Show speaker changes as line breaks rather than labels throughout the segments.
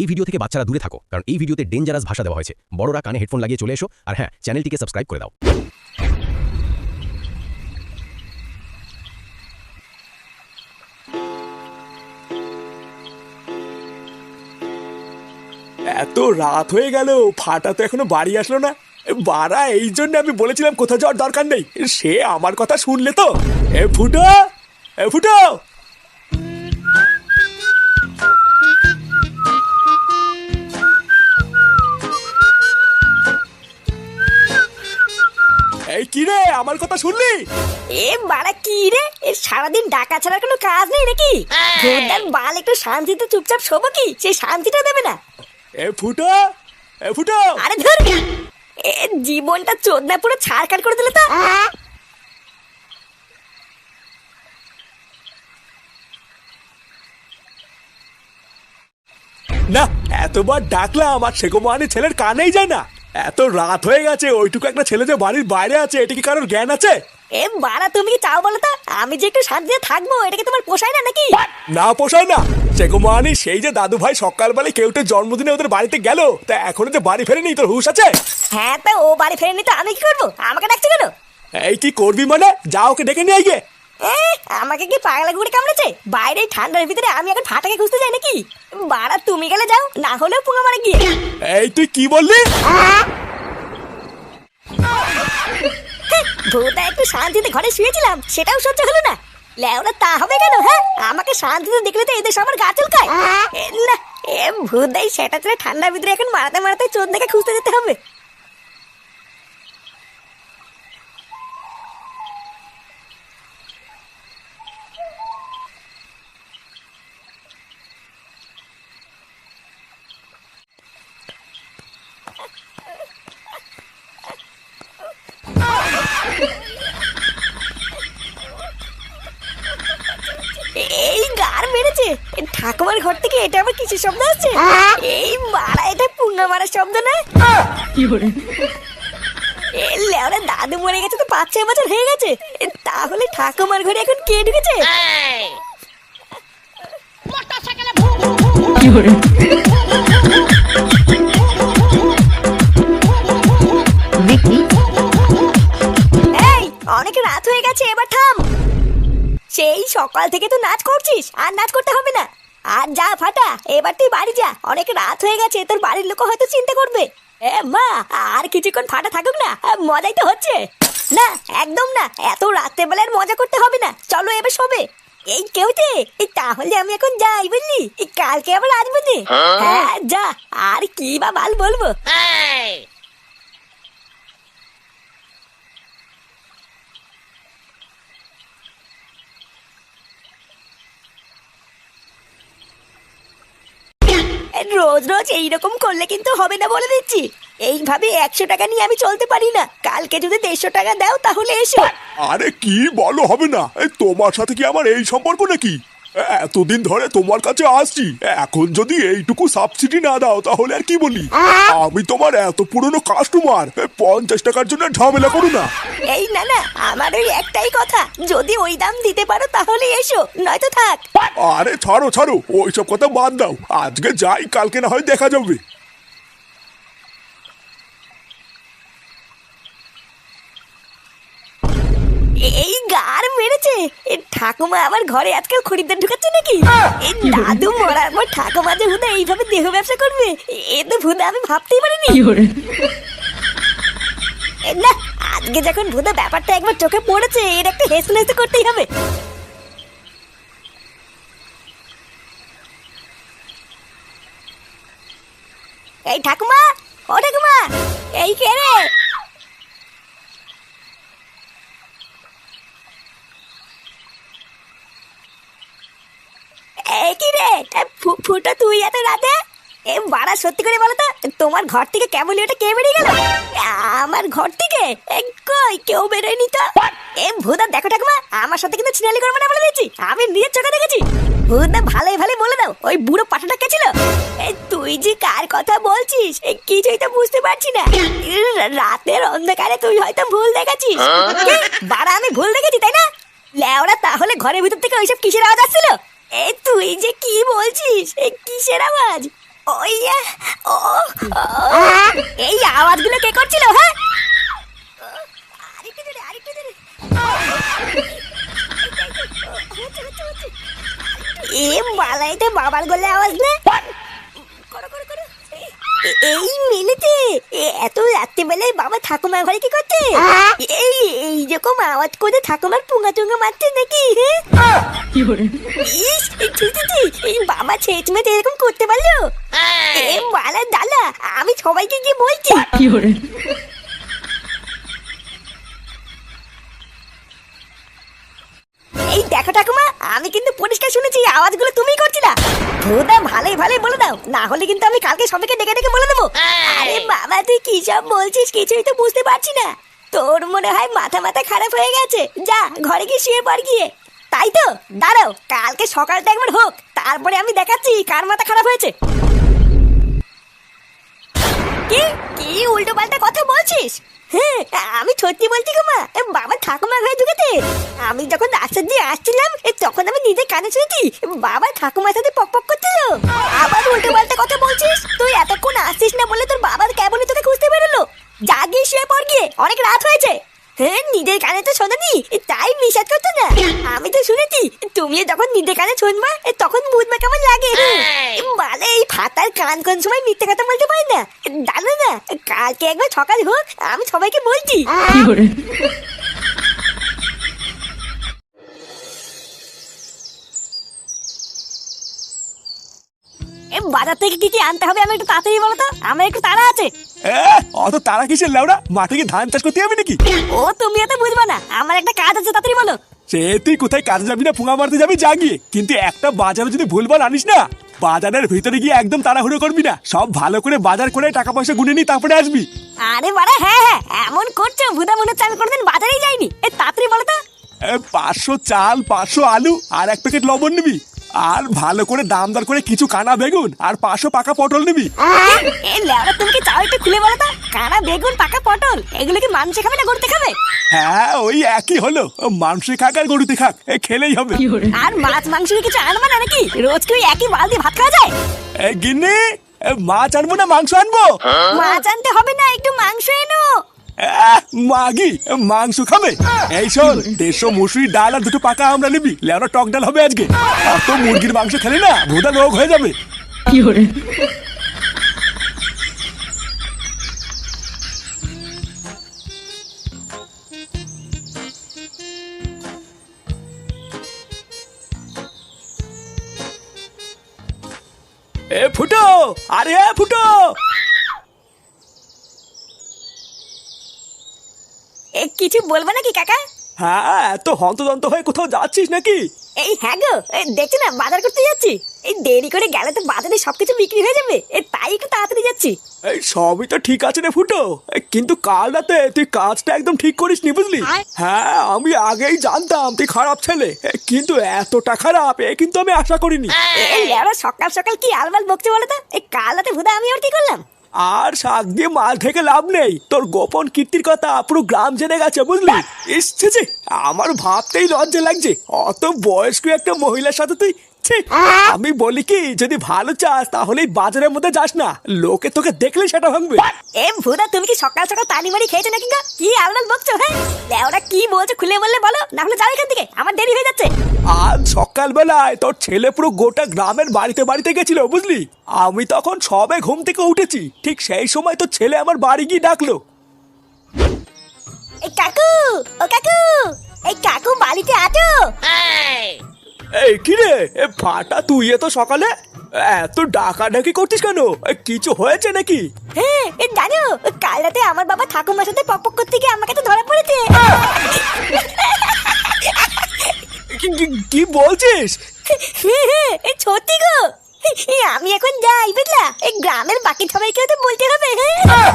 এই ভিডিও থেকে বাচ্চারা দূরে থাকো, কারণ এই ভিডিওতে ডেঞ্জারাস ভাষা দেওয়া হয়েছে। বড়রা কানে হেডফোন লাগিয়ে চলে এসো, আর হ্যাঁ চ্যানেলটিকে সাবস্ক্রাইব করে দাও।
এত রাত হয়ে গেল, ফাটা তো এখনও বাড়ি আসলো না। বাড়া, এই জন্য আমি বলেছিলাম কোথাও যাওয়ার দরকার নেই। সে আমার কথা শুনলে তো। এ ফুটো এ ফুটো! কি রে আমার কথা শুনলি?
এ বাড়া কি রে এ সারাদিন ডাকা ছাড়া কোনো কাজ নেই নাকি? বাল একটু শান্তিতে চুপচাপ শোবো কি? সেই শান্তিটা দেবে না।
এ ফুটো এ ফুটো।
আরে ধর এ জীবনটা চোদনা পুরো ছাড়কাট করে দিলে তো।
না এতবার ডাকলাম আর সেগো মানে ছেলের কানেই যায় না। এত রাত হয়ে গেছে ওইটুকু একটা ছেলে যে বাড়ির বাইরে আছে এটা কি কারোর জ্ঞান আছে?
এ বাড়া তুমি কি চাও বলো তো? আমি যে একটু শান্তিতে থাকব এটা কি তোমার পোষায় না নাকি?
না পোষায় না। সেগো মানে সেই যে দাদু ভাই সকালবেলায় কেউটে জন্মদিনে ওদের বাড়িতে গেল তা এখনও যে বাড়ি ফেরেনি তোর হুশ আছে?
হ্যাঁ তা ও বাড়ি ফেরেনি তো আমি কি করব? আমাকে ডাকছে কেন?
এই কি করবি মানে? যা ওকে ডেকে নিয়ে
এ, আমাকে কি পাগলা গুড়ে কামড়েছে? বাইরে ঠান্ডার ভিতরে আমি এখন ফাটাকে খুঁজতে যাই নাকি? বাড়া তুমি গেলে যাও না হলেও পুঙ্গা মারে গিয়ে।
এই তুই কি বললি?
ভূতা একটু শান্তিতে ঘরে শুয়েছিলাম সেটাও সহ্য হলো না। লেওরা তা হবে কেন হ্যাঁ? আমাকে শান্তিতে দেখলে তো এদের সবার গা চুলকায়। না এ ভূতাই সেটা ছেড়ে ঠান্ডার ভিতরে এখন মারাতে মারাতে চোদ দেখে খুঁজতে যেতে হবে এই গার মেরেছে এ ঠাকুমার ঘর থেকে এটা আবার কিসের শব্দ এই মারা এটা পুঙ্গা মারার শব্দ না? এ লেওরা দাদু মরে গেছে তো পাঁচ ছয় বছর হয়ে গেছে। তাহলে ঠাকুমার ঘরে এখন কে ঢুকেছে? এই অনেক রাত হয়ে গেছে এবার থাম। সেই সকাল থেকে তো নাচ করছিস আর নাচ করতে হবে না। আর যা ফাটা এবার তুই বাড়ি যা। অনেক রাত হয়ে গেছে তোর বাড়ির লোক হয়তো চিন্তা করবে। এ মা আর কিছুক্ষণ ফাটা থাকুক না মজাই তো হচ্ছে। না একদম না এত রাত্রে বেলার মজা করতে হবে না। চলো এবার সবে এই কেউ যে এই তাহলে আমি এখন যাই বুঝলি? কালকে আবার আসব যে। হ্যাঁ? যা আর কি বা বাল বলব? রোজ রোজ এইরকম করলে কিন্তু হবে না বলে দিচ্ছি। এইভাবে একশো টাকা নিয়ে আমি চলতে পারি না। কালকে যদি দেড়শো টাকা দাও তাহলে এসো।
আরে কি বলো হবে না? তোমার সাথে কি আমার এই সম্পর্ক নাকি? এতদিন ধরে তোমার কাছে আসছি। এখন যদি এইটুকু সাবসিডি না দাও তাহলে আর কি বলি? আমি তোমার এত পুরনো কাস্টমার পঞ্চাশ টাকার জন্য ঝামেলা করো না।
এই না না আমার ওই একটাই কথা। যদি ওই দাম দিতে পারো তাহলে এসো নয়তো থাক।
আরে ছাড়ো ছাড়ো ওইসব কথা বাদ দাও। আজকে যাই কালকে না হয় দেখা যাবে।
এই গার মেরেছে। এ ঠাকুমা আমার ঘরে আজকাল খরিদ্দার ঢুকাচ্ছে নাকি? এই দাদু মরার পর ঠাকুমা যে হুদা এইভাবে দেহ ব্যবসা করবে এ তো ভুদা আমি ভাবতেই পারিনি। না আজকে যখন ভুদা ব্যাপারটা একবার চোখে পড়েছে এর একটা হেসে হেসে করতেই হবে। এই ঠাকুমা ও ঠাকুমা এই কে রে এই কি রে? ফুটো তুই এত রাতে? এ বাড়া সত্যি করে বলো তো তোমার ঘর থেকে কেবল এটা কে বেরিয়ে গেল? আমার ঘর থেকে? কই কেউ বেরোয়নি তো? এ ভূদা দেখো ঠাকুমা আমার সাথে কিন্তু ছিনালি করবে না বলে দিচ্ছি আমি নিজের চোখে দেখেছি। ভূদা ভালোই ভালোই বলে দাও ওই বুড়ো পাঠাটা কে ছিল? তুই যে কার কথা বলছিস কিছুই তো বুঝতে পারছি না। রাতের অন্ধকারে তুই হয়তো ভুল দেখেছিস। বাড়া আমি ভুল দেখেছি তাই না? লেওরা তাহলে ঘরের ভিতর থেকে ওইসব কিসের আওয়াজ আসছিল? এ তুই যে কি বলছিস? এ কিসের আওয়াজ? ওই ও, এই আওয়াজগুলো কে করছিল হ্যাঁ? আরেকটু দূরে, আরেকটু। এ বালাইতে বাবার গলে আওয়াজ না? এই মেলেতে এত রাত্রেবেলায় বাবা ঠাকুমার ঘরে কি করছে? এই এই রকম আওয়াজ করে ঠাকুমার পুঙ্গা টুঙ্গা মারছে নাকি এই বাবা ছেচ এরকম করতে পারল? এ বালা দাদা আমি সবাইকে গিয়ে বলছি। এই দেখো ঠাকুমা, আমি কিন্তু পরিষ্কার শুনেছি আওয়াজগুলো তুমিই করছিলা। ভোদা ভালোই ভালোই বলে দাও, না হলে কিন্তু আমি কালকে সবাইকে ডেকে ডেকে বলে দেবো। আরে বাবা, তুই কি সব বলছিস? কিছুই তো বুঝতে পারছি না। তোর মনে হয় মাথা মাথা খারাপ হয়ে গেছে। যা, ঘরে গিয়ে শুয়ে পড় গিয়ে। তাই তো? দাঁড়াও, কালকে সকালটা একবার হোক, তারপরে আমি দেখাচ্ছি কার মাথা খারাপ হয়েছে। কি? কি উল্টো পাল্টা কথা বলছিস? হ্যাঁ আমি সত্যি বলছি গো মা বাবা ঠাকুমা ঘরে ঢুকেছে। আমি যখন রাস্তা দিয়ে আসছিলাম তখন আমি নিজে কানে শুনেছি, বাবা ঠাকুমার সাথে পক পক করছিল। আবার উল্টো পাল্টা কথা বলছিস? তুই এতক্ষণ আসছিস না বলে তোর বাবার কেবলই তোকে খুঁজতে বেরোলো? যা গিয়ে শুয়ে পড় গিয়ে, অনেক রাত হয়েছে। হ্যাঁ নিজের কানে তো শোনেনি? তাই মিশাত করতো না। আমি তো শুনেছি তুমি যখন নিজের কানে শুনবা তখন মা কেমন লাগে? মানে এই ফাতার কান কোন সময় মিথ্যে কথা বলতে পারি না? জানো না কালকে একবার সকাল হোক আমি সবাইকে বলছি। এ বাজার থেকে কি কি আনতে হবে আমি একটু তাড়াতাড়ি বলো তো? আমার একটু তাড়া আছে।
অত তারা কিসের লাউড়া মাঠে গিয়ে ধান চাষ করতে যাবি নাকি?
ও তুমি এত বুঝবা না। আমার একটা কাজ আছে তাড়াতাড়ি বলো।
সে তুই কোথায় কাজে যাবি না ফুঙা মারতে যাবি যা গিয়ে কিন্তু একটা বাজারে যদি ভুলভাল আনিস না বাজারের ভিতরে গিয়ে একদম তাড়াহুড়ো করবি না। সব ভালো করে বাজার করে টাকা পয়সা গুনে নি তারপরে আসবি।
আরে বাড়া হ্যাঁ হ্যাঁ এমন করছ ভুদা মনে হচ্ছে আমি কোনোদিন বাজারেই যাইনি এ তাড়াতাড়ি বলো তো।
পাঁচশো চাল পাঁচশো আলু আর এক প্যাকেট লবণ নিবি। আর ভালো করে দাম দর করে কিছু কানা বেগুন আর পাঁচশো পাকা পটল নিবি।
এ তুমি কি চাও একটু খুলে বলো তো? কানা বেগুন পাকা পটল এগুলো কি মানুষে খাবে না গরুতে খাবে?
হ্যাঁ ওই একই হলো। মাংসে খাক আর গরুতে খাক এ, খেলেই হবে।
আর মাছ মাংস কি কিছু আনবা না নাকি? রোজ কি ওই একই বালতি ভাত খাওয়া যায়?
এ, গিন্নি এ, মাছ আনব না মাংস আনব?
মাছ আনতে হবে না একটু মাংস এনো।
মাগি মাংস খাবে? এই শোন দেড়শো মুসুরি ডাল আর দুটো পাকা আমরা নিবি লেওরা টক ডাল হবে আজকে। অত মুরগির মাংস খেলে না ভোদা রোগ হয়ে যাবে। এ ফুটো আরে ফুটো!
কিছু বলব নাকি কাকা?
হ্যাঁ এত হন্তদন্ত হয়ে কোথাও যাচ্ছিস নাকি?
এই হ্যাঁ গো এই দেখছি না বাজার করতে যাচ্ছি। এই দেরি করে গেলে তো বাজারে সবকিছু বিক্রি হয়ে যাবে। তাই একটু তাড়াতাড়ি যাচ্ছি।
এই সবই তো ঠিক আছে রে ফুটো। এ, কিন্তু কাল রাতে তুই কাজটা একদম ঠিক করিস নি বুঝলি হ্যাঁ আমি আগেই জানতাম তুই খারাপ ছেলে। এ, কিন্তু এতটা খারাপ এ কিন্তু আমি আশা করিনি।
এই লেওড়া সকাল সকাল কি আলবাল বকছে বলো তো? এই কাল রাতে ভুদা আমি ওর কি করলাম?
আর শাক দিয়ে মাল থেকে লাভ নেই। তোর গোপন কীর্তির কথা পুরো গ্রাম জেনে গেছে, বুঝলি? ইস আমার ভাবতেই লজ্জা লাগছে। অত বয়স্ক একটা মহিলার সাথে তুই আমি বলি কি যদি ভালো চাস তাহলে বাজারের মধ্যে যাস না। লোকে তোকে দেখলে সেটা ভাঙবে।
এ ভুদা তুমি কি সকাল সকাল তানি মারি খেয়েছো নাকি গো? কি আলবাল বকছো হ্যাঁ? লেওড়া কি বলছো খুলে বললে বলো না হলে যাও এখান থেকে আমার দেরি হয়ে যাচ্ছে।
আজ সকালবেলায় তোর ছেলে পুরো গোটা গ্রামের বাড়িতে বাড়িতে গেছিল বুঝলি? আমি তখন সবে ঘুম থেকে উঠেছি ঠিক সেই সময় তোর ছেলে আমার বাড়ি গিয়ে ডাকলো।
এই কাকু ও কাকু এই কাকু বাড়িতে আছো?
এই কি রে? এ ফাটা তুই এত সকালে? এত ডাকাডাকি করছিস কেন? কিছু হয়েছে নাকি?
হ্যাঁ এ জানো কাল রাতে আমার বাবা ঠাকুমার সাথে পক পক করতে গিয়ে আমাকে তো ধরা পড়েছে।
কি- বলছিস?
সত্যি গো? আমি এখন যাই বুঝলা? এই গ্রামের বাকি সবাইকেও তো বলতে হবে হ্যাঁ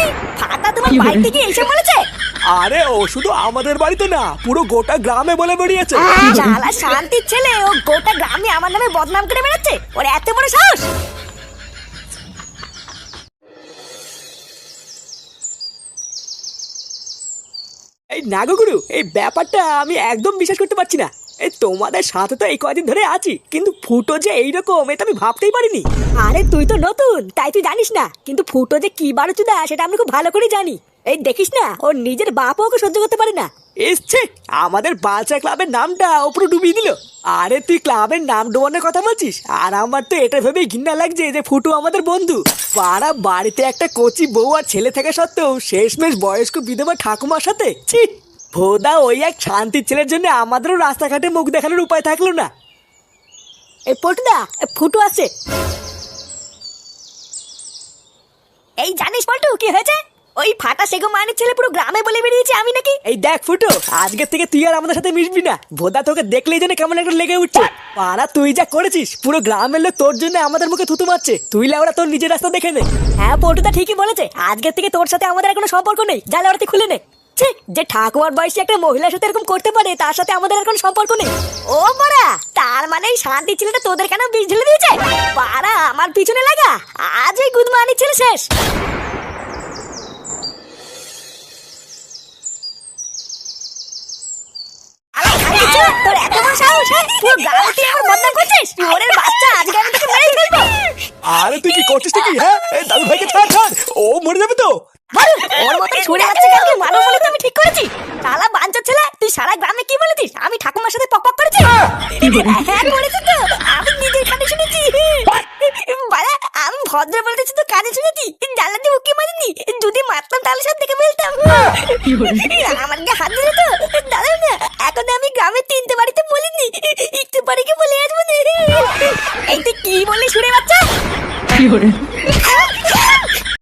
এই, ফাটা তোমার বাড়ি থেকে এসে বলেছে?
আরে ও শুধু আমাদের বাড়িতে না পুরো গোটা গ্রামে বলে বেরিয়েছে।
শালা শান্তির ছেলে ও গোটা গ্রামে আমার নামে বদনাম করে বেড়াচ্ছে। ওর এত বড় সাহস!
এই নাগগুরু এই ব্যাপারটা আমি একদম বিশ্বাস করতে পারছি না। এই তোমাদের সাথে তো এই কদিন ধরে আছি কিন্তু ফুটো যে এইরকম এটা আমি ভাবতেই পারিনি।
আরে তুই তো নতুন তাই তুই জানিস না কিন্তু ফুটো যে কি বারুচুদা সেটা আমি খুব ভালো করে জানি। এই দেখিস না ওর নিজের বাপও ওকে সহ্য করতে পারে না।
এসছে আমাদের বাচ্চা ক্লাবের নামটা ওপরে ডুবিয়ে দিল। আরে তুই ক্লাবের নাম ডোবানোর কথা বলছিস? আর আমার তো এটা ভেবেই ঘৃণা লাগছে যে ফুটু আমাদের বন্ধু। পাড়া বাড়িতে একটা কচি বউ আর ছেলে থাকা সত্ত্বেও শেষমেশ বয়স্ক বিধবা ঠাকুমার সাথে ছি! ভোদা ওই এক শান্তির ছেলের জন্য আমাদেরও রাস্তাঘাটে মুখ দেখানোর উপায় থাকল না।
এই পটুদা ফুটু আছে। এই জানিস পল্টু কি হয়েছে? ওই ফাটা সেগো মানের ছেলে পুরো গ্রামে বলে বেরিয়েছে আমি নাকি?
এই দেখ ফুটো আজকে থেকে তুই আর আমাদের সাথে মিশবি না। ভোদা তোকে দেখলেই যেন কেমন একটা লেগে উঠছে। পাড়া তুই যা করেছিস পুরো গ্রামের লোক তোর জন্য আমাদের মুখে থুতু মারছে। তুই লেওরা তোর নিজের রাস্তা দেখে নে।
হ্যাঁ পল্টুদা ঠিকই বলেছে। আজকের থেকে তোর সাথে আমাদের আর কোনো সম্পর্ক নেই। যা ওরা তুই খুলে নে। ছি, যে ঠাকুমার বয়সী একটা মহিলার সাথে এরকম করতে পারে তার সাথে আমাদের আর কোনো সম্পর্ক নেই। ও বড়া তার মানে এই শান্তি ছেলেটা তোদের কেন বীজ ঢেলে দিয়েছে? পাড়া আমার পিছনে লাগা আজ ওই গুদমানি ছেলে শেষ। হ্যাঁ?
আরে তুই কি করছিস কি হ্যাঁ? দাদু ভাইকে ছাড় ছাড় ও মরে যাবে তো।
ওর মতো ছুড়ে যাচ্ছে কালকে? মারবো বলে আমি ঠিক করেছি। শালা বাঞ্চার ছেলে তুই সারা গ্রামে কি বলেছিস? আমি ঠাকুমার সাথে পক পক করেছি? হ্যাঁ। করেছি তো। আমি নিজের কানে শুনেছি। বাড়া আমি ভদ্র বলেছি তো কানে শুনেছি। জানলা দিয়ে উকি মারিনি। যদি মারতাম তাহলে সব দেখে ফেলতাম। আমার হাত দিলে তো। দাঁড়াও না। এখন আমি গ্রামের তিনটে বাড়িতে বলিনি। একটু বাড়িকে বলে আসব এই তুই কি বললি শুনে বাচ্চা?